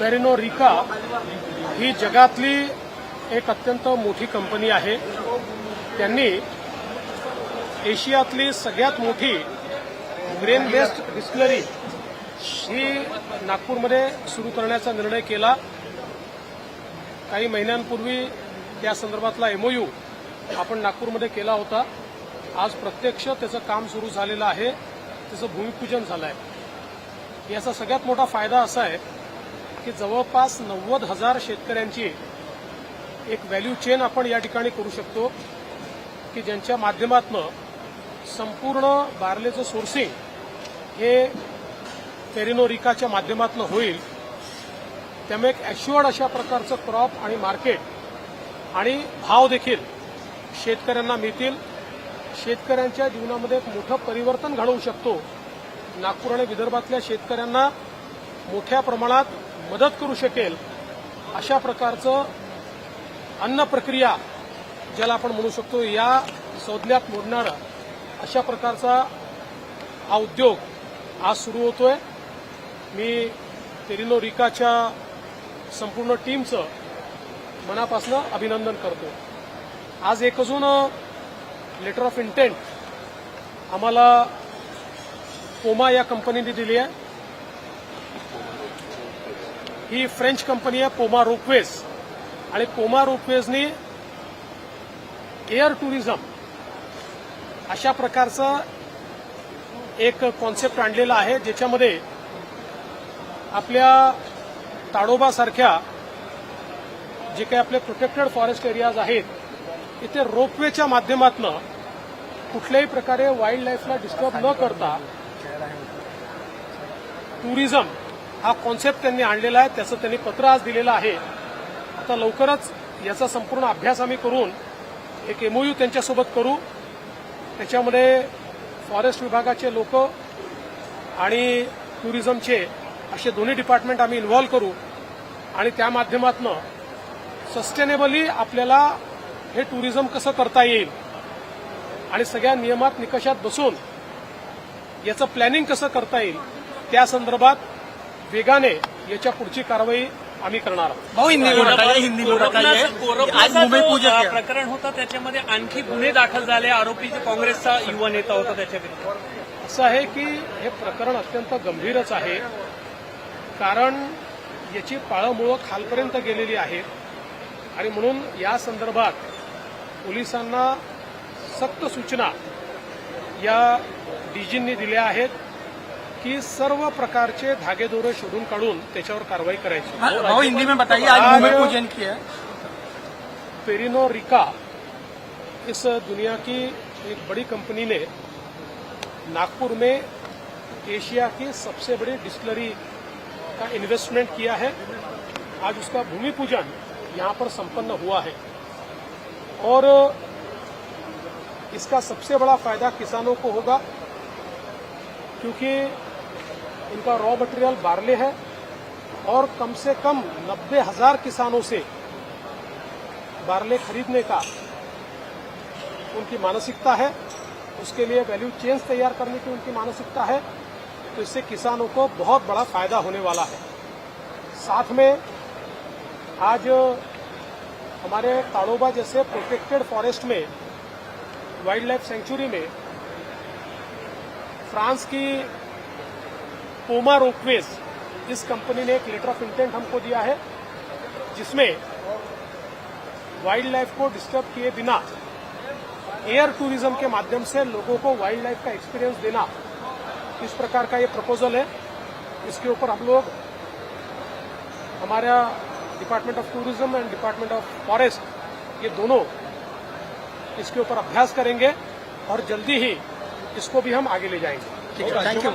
पेरिनो रिका ही जगातली एक अत्यंत मोठी कंपनी आहे. त्यांनी एशियातली सगळ्यात मोठी ग्रेन बेस्ड डिस्प्लरी ही नागपूरमध्ये सुरू करण्याचा निर्णय केला. काही महिन्यांपूर्वी त्या संदर्भातला एमओयू आपण नागपूरमध्ये केला होता. आज प्रत्यक्ष त्याचं काम सुरू झालेलं आहे. त्याचं भूमिपूजन झालं आहे याचा सगळ्यात मोठा फायदा असा आहे की जवळपास नव्वद हजार शेतकऱ्यांची एक व्हॅल्यू चेन आपण या ठिकाणी करू शकतो की ज्यांच्या माध्यमातनं संपूर्ण बार्लेचं सोर्सिंग हे पेरिनोरिकाच्या माध्यमातून होईल. त्यामुळे एक ॲश्युअर्ड अशा प्रकारचं क्रॉप आणि मार्केट आणि भाव देखील शेतकऱ्यांना मिळतील. शेतकऱ्यांच्या जीवनामध्ये एक मोठं परिवर्तन घडवू शकतो. नागपूर आणि विदर्भातल्या शेतकऱ्यांना मोठ्या प्रमाणात मदत करू शकेल अशा प्रकारचं अन्न प्रक्रिया ज्याला आपण म्हणू शकतो या संज्ञात मोडणारा अशा प्रकारचा हा उद्योग आज सुरू होतोय. मी तेरिनो रिकाच्या संपूर्ण टीमचं मनापासून अभिनंदन करतो. आज एक अजून लेटर ऑफ इंटेंट आम्हाला पोमा या कंपनीने दिली आहे. ही फ्रेंच कंपनी आहे पोमा रोपवेज. आणि पोमा रोपवेजनी एअर टुरिझम अशा प्रकारचं एक कॉन्सेप्ट आणलेला आहे ज्याच्यामध्ये आपल्या ताडोबासारख्या जे काही आपले प्रोटेक्टेड फॉरेस्ट एरियाज आहेत इथे रोपवेच्या माध्यमातून कुठल्याही प्रकारे वाईल्ड लाईफला डिस्टर्ब न करता टुरिझम हा कॉन्सेप्ट त्यांनी आणलेला आहे त्याचं त्यांनी पत्र आज दिलेलं आहे. आता लवकरच याचा संपूर्ण अभ्यास आम्ही करून एक एमओयू त्यांच्यासोबत करू. त्याच्यामध्ये फॉरेस्ट विभागाचे लोक आणि टुरिझमचे असे दोन्ही डिपार्टमेंट आम्ही इन्व्हॉल्व करू. आणि त्या माध्यमातून सस्टेनेबली आपल्याला हे टुरिझम कसं करता येईल आणि सगळ्या नियमात निकषात बसून याचं प्लॅनिंग कसं करता येईल त्या संदर्भात वेगाने याच्या पुढची कारवाई आम्ही करणार आहोत. हिंदी हिंदी प्रकरण होतं त्याच्यामध्ये आणखी गुन्हे दाखल झाले. आरोपी जे काँग्रेसचा युवा नेता होता त्याच्या विरुद्ध. असं आहे की हे प्रकरण अत्यंत गंभीरच आहे. कारण याची पाळंमुळं खालपर्यंत गेलेली आहेत आणि म्हणून या संदर्भात पोलिसांना सक्त सूचना या डीजींनी दिल्या आहेत. की सर्व प्रकारचे धागेदोरे शोधून काढून त्याच्यावर कारवाई करायची. भाऊ हिंदी में बताइए आज भूमि पूजन किया पेरिनो रिका इस दुनिया की एक बड़ी कंपनी ने नागपुर में एशिया की सबसे बड़ी डिस्टलरी का इन्वेस्टमेंट किया है। आज उसका भूमि पूजन यहाँ पर संपन्न हुआ है। और इसका सबसे बड़ा फ़ायदा किसानों को होगा क्योंकि इनका रॉ मटेरियल बारले है और कम से कम नब्बे हज़ार किसानों से बारले खरीदने का उनकी मानसिकता है। उसके लिए वैल्यू चेन्स तैयार करने की उनकी मानसिकता है। तो इससे किसानों को बहुत बड़ा फ़ायदा होने वाला है। साथ में आज हमारे ताड़ोबा जैसे प्रोटेक्टेड फॉरेस्ट में वाइल्ड लाइफ सेंचुरी में, फ्रांस की पोमा रोपवेज इस कंपनी ने एक लेटर ऑफ़ इंटेंट हमको दिया है जिसमें वाइल्ड लाइफ को डिस्टर्ब किए बिना एयर टूरिज़्म के माध्यम से लोगों को वाइल्ड लाइफ का एक्सपीरियंस देना इस प्रकार का ये प्रपोजल है। इसके ऊपर हम लोग हमारा department of tourism and department of forest ये दोनों इसके ऊपर अभ्यास करेंगे और जल्दी ही इसको भी हम आगे ले जाएँगे। Thank you